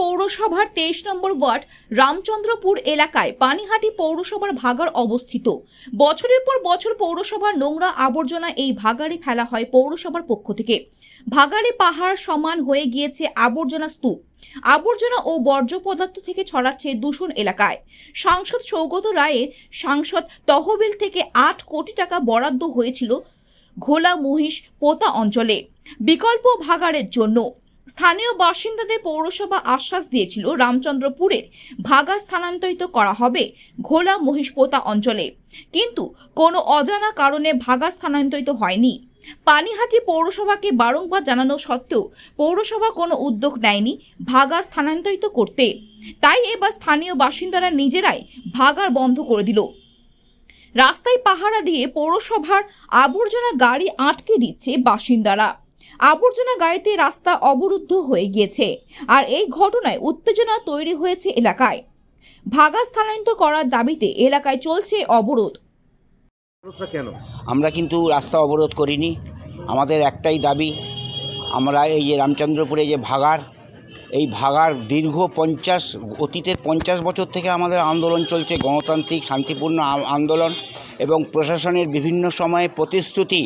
পৌরসভার তেইশ নম্বর ওয়ার্ড রামচন্দ্রপুর এলাকায় পানিহাটি পৌরসভার ভাগার অবস্থিত। বছরের পর বছর পৌরসভার নোংরা আবর্জনা এই ভাগাড়ে ফেলা হয় পৌরসভার পক্ষ থেকে। ভাগাড়ে পাহাড় সমান হয়ে গিয়েছে আবর্জনা স্তূপ। আবর্জনা ও বর্জ্য পদার্থ থেকে ছড়াচ্ছে দূষণ এলাকায়। সাংসদ সৌগত রায়ের সাংসদ তহবিল থেকে আট কোটি টাকা বরাদ্দ হয়েছিল ঘোলা মহিষ পোতা অঞ্চলে। বিকল্প ভাগাড়ের জন্য স্থানীয় বাসিন্দাদের পৌরসভা আশ্বাস দিয়েছিল রামচন্দ্রপুরের ভাগা স্থানান্তরিত করা হবে ঘোলা মহিষপোতা অঞ্চলে। কিন্তু কোনো অজানা কারণে ভাগা স্থানান্তরিত হয়নি। পানিহাটি পৌরসভাকে বারংবার জানানো সত্ত্বেও পৌরসভা কোনো উদ্যোগ নেয়নি ভাগা স্থানান্তরিত করতে। তাই এবার স্থানীয় বাসিন্দারা নিজেরাই ভাগার বন্ধ করে দিল। রাস্তায় পাহারা দিয়ে পৌরসভার আবর্জনা গাড়ি আটকে দিচ্ছে বাসিন্দারা। আবর্জনা গাড়িতে রাস্তা অবরুদ্ধ হয়ে গিয়েছে আর এই ঘটনায় উত্তেজনা তৈরি হয়েছে এলাকায়। ভাগা স্থানান্তর করার দাবিতে এলাকায় চলছে অবরোধ। কেন? আমরা কিন্তু রাস্তা অবরোধ করিনি। আমাদের একটাই দাবি আমরা এই যে রামচন্দ্রপুরে যে ভাগার এই ভাগার দীর্ঘ পঞ্চাশ অতীতের পঞ্চাশ বছর থেকে আমাদের আন্দোলন চলছে গণতান্ত্রিক শান্তিপূর্ণ আন্দোলন এবং প্রশাসনের বিভিন্ন সময়ে প্রতিশ্রুতি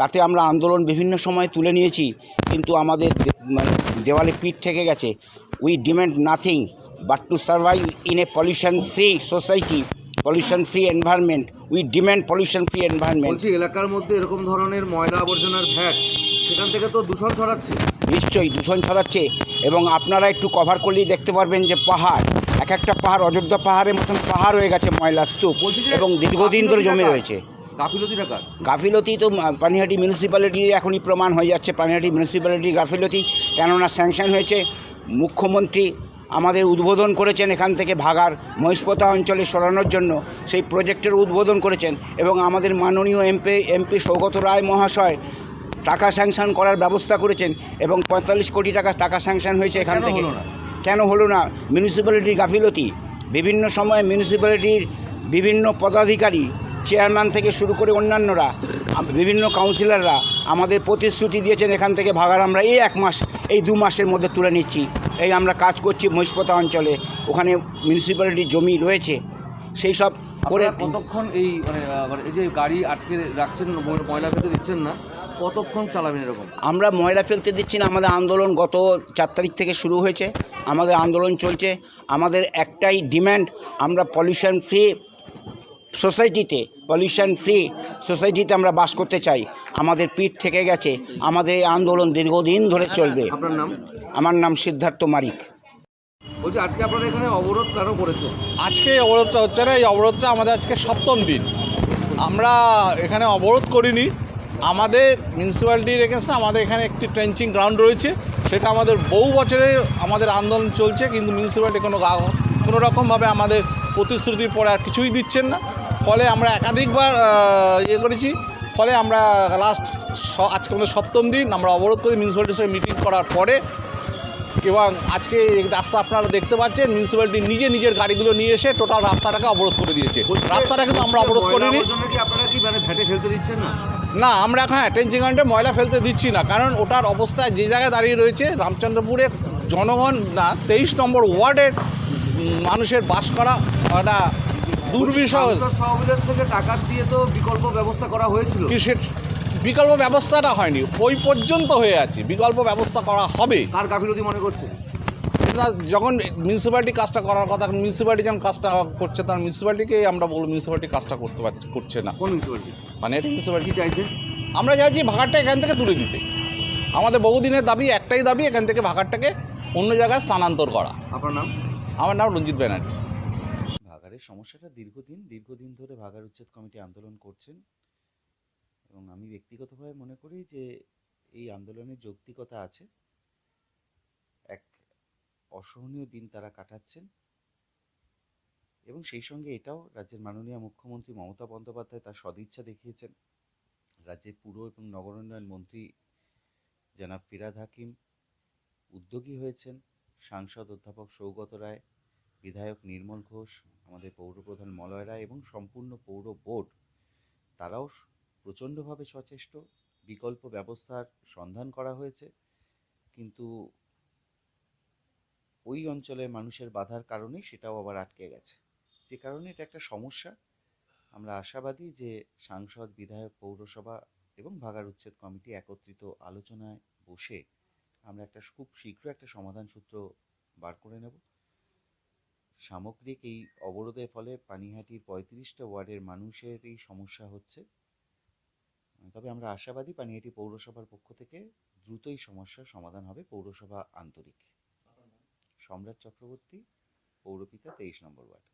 তাতে আমরা আন্দোলন বিভিন্ন সময় তুলে নিয়েছি কিন্তু আমাদের মানে দেওয়ালে পিঠ থেকে গেছে। We demand nothing but to survive in a pollution free society pollution free environment we demand pollution free environment বলছি এলাকার মধ্যে এরকম ধরনের ময়লা আবর্জনার ভ্যাট সেখান থেকে তো দূষণ ছড়াচ্ছে। নিশ্চয়ই দূষণ ছড়াচ্ছে এবং আপনারা একটু কভার করলেই দেখতে পারবেন যে পাহাড় এক একটা পাহাড় অযোধ্যা পাহাড়ের মতন পাহাড় হয়ে গেছে ময়লা স্তূপ এবং দীর্ঘদিন ধরে জমে রয়েছে। গাফিলতি তো পানিহাটি মিউনিসিপ্যালিটির এখনই প্রমাণ হয়ে যাচ্ছে। পানিহাটি মিউনিসিপ্যালিটি গাফিলতি কেননা স্যাংশন হয়েছে। মুখ্যমন্ত্রী আমাদের উদ্বোধন করেছেন এখান থেকে ভাগার মহিষপতা অঞ্চলে সরানোর জন্য। সেই প্রজেক্টের উদ্বোধন করেছেন এবং আমাদের মাননীয় এমপি এমপি সৌগত রায় মহাশয় টাকা স্যাংশন করার ব্যবস্থা করেছেন এবং পঁয়তাল্লিশ কোটি টাকা টাকা স্যাংশন হয়েছে এখান থেকে। কেন হলো না? মিউনিসিপ্যালিটির গাফিলতি বিভিন্ন সময়ে মিউনিসিপ্যালিটির বিভিন্ন পদাধিকারী চেয়ারম্যান থেকে শুরু করে অন্যান্যরা বিভিন্ন কাউন্সিলররা আমাদের প্রতিশ্রুতি দিয়েছেন এখান থেকে ভাগার আমরা এই এক মাস এই দু মাসের মধ্যে তুলে নিচ্ছি। এই আমরা কাজ করছি মহিষপতা অঞ্চলে ওখানে মিউনিসিপ্যালিটির জমি রয়েছে। সেই সব করে কতক্ষণ এই মানে মানে এই যে গাড়ি আটকে রাখছেন ময়- ময়লা ফেলতে দিচ্ছেন না কতক্ষণ চালাবেন এরকম? আমরা ময়লা ফেলতে দিচ্ছি না আমাদের আন্দোলন গত চার তারিখ থেকে শুরু হয়েছে। আমাদের আন্দোলন চলছে। আমাদের একটাই ডিম্যান্ড আমরা পলিউশন ফ্রি সোসাইটিতে পলিউশন ফ্রি সোসাইটিতে আমরা বাস করতে চাই। আমাদের পিঠ থেকে গেছে। আমাদের এই আন্দোলন দীর্ঘদিন ধরে চলবে। আপনার নাম? আমার নাম সিদ্ধার্থ মারিক। বলছি আজকে আপনারা এখানে অবরোধ কেন করেছেন? আজকে এই অবরোধটা হচ্ছে না এই অবরোধটা আমাদের আজকে সপ্তম দিন। আমরা এখানে অবরোধ করিনি। আমাদের মিউনিসিপ্যালিটির এগেনস্টে আমাদের এখানে একটি ট্রেঞ্চিং গ্রাউন্ড রয়েছে। সেটা আমাদের বহু বছরের আমাদের আন্দোলন চলছে কিন্তু মিউনিসিপ্যালিটি কোনো কোনো রকমভাবে আমাদের প্রতিশ্রুতির পরে আর কিছুই দিচ্ছেন না। ফলে আমরা একাধিকবার ইয়ে করেছি। ফলে আমরা লাস্ট আজকে আমাদের সপ্তম দিন আমরা অবরোধ করি মিউনিসিপ্যালিটির সঙ্গে মিটিং করার পরে এবং আজকে রাস্তা আপনারা দেখতে পাচ্ছেন মিউনিসিপ্যালিটি নিজে নিজের গাড়িগুলো নিয়ে এসে টোটাল রাস্তাটাকে অবরোধ করে দিয়েছে। রাস্তাটা কিন্তু আমরা অবরোধ করিনি। মানে না? না আমরা এখন অ্যাটেন্সিং পয়েন্টে ময়লা ফেলতে দিচ্ছি না কারণ ওটার অবস্থায় যে জায়গায় দাঁড়িয়ে রয়েছে রামচন্দ্রপুরে জনগণ না তেইশ নম্বর ওয়ার্ডের মানুষের বাস করা একটা দুর্বিষহ সাংসদ থেকে টাকা দিয়ে তো বিকল্প ব্যবস্থা করা হয়েছিল। কি বিকল্প ব্যবস্থাটা হয়নি। ওই পর্যন্ত হয়ে আছে। বিকল্প ব্যবস্থা করা হবে। কার গাফিলতি মনে করছে? যখন মিউনিসিপ্যালিটি কাজটা করার কথা মিউনিসিপ্যালিটি যখন কাজটা করছে তখন মিউনিসিপ্যালিটিকে আমরা বলব মিউনিসিপ্যালিটি কাজটা করতে পারছে করছে না। কোন মিউনিসিপ্যালিটি মানে এটা মিউনিসিপ্যালিটি কি চাইছেন আমরা চাইছি ভাগারটা এখান থেকে তুলে দিতে। আমাদের বহুদিনের দাবি একটাই দাবি এখান থেকে ভাগারটাকে অন্য জায়গায় স্থানান্তর করা। আপনার নাম? আমার নাম রঞ্জিত ব্যানার্জি। ভাগাড়ের সমস্যাটা দীর্ঘদিন দীর্ঘদিন ধরে ভাগার উচ্ছেদ কমিটি আন্দোলন করছেন। এবং আমি ব্যক্তিগতভাবে মনে করি যে এই আন্দোলনের যৌক্তিকতা আছে। এক অসহনীয় দিন তারা কাটাচ্ছেন। এবং সেই সঙ্গে এটাও রাজ্যের মাননীয় মুখ্যমন্ত্রী মমতা বন্দ্যোপাধ্যায় তার সদিচ্ছা দেখিয়েছেন। রাজ্যের পুর এবং নগর উন্নয়ন মন্ত্রী জনাব ফিরাদ হাকিম উদ্যোগী হয়েছেন। সাংসদ অধ্যাপক সৌগত রায়, বিধায়ক নির্মল ঘোষ আমাদের পৌরপ্রধান মলয় রায় এবং সম্পূর্ণ পৌর বোর্ড, তারাও প্রচণ্ডভাবে সচেষ্ট। বিকল্প ব্যবস্থার সন্ধান করা হয়েছে। কিন্তু ওই অঞ্চলের মানুষের বাধার কারণে সেটাও আবার আটকে গেছে। যে কারণে এটা একটা সমস্যা। আমরা আশাবাদী যে সাংসদ, বিধায়ক, পৌরসভা এবং ভাগার উচ্ছেদ কমিটি একত্রিত আলোচনায় বসে আমরা একটা খুব শীঘ্র একটা সমাধান সূত্র বার করে নেব। সামগ্রিক এই অবরোধের ফলে পানিহাটির পঁয়ত্রিশটা ওয়ার্ডের মানুষের এই সমস্যা হচ্ছে। তবে আমরা আশাবাদী পানিহাটি পৌরসভার পক্ষ থেকে দ্রুতই সমস্যার সমাধান হবে পৌরসভা আন্তরিক। সম্রাট চক্রবর্তী পৌরপিতা তেইশ নম্বর ওয়ার্ড।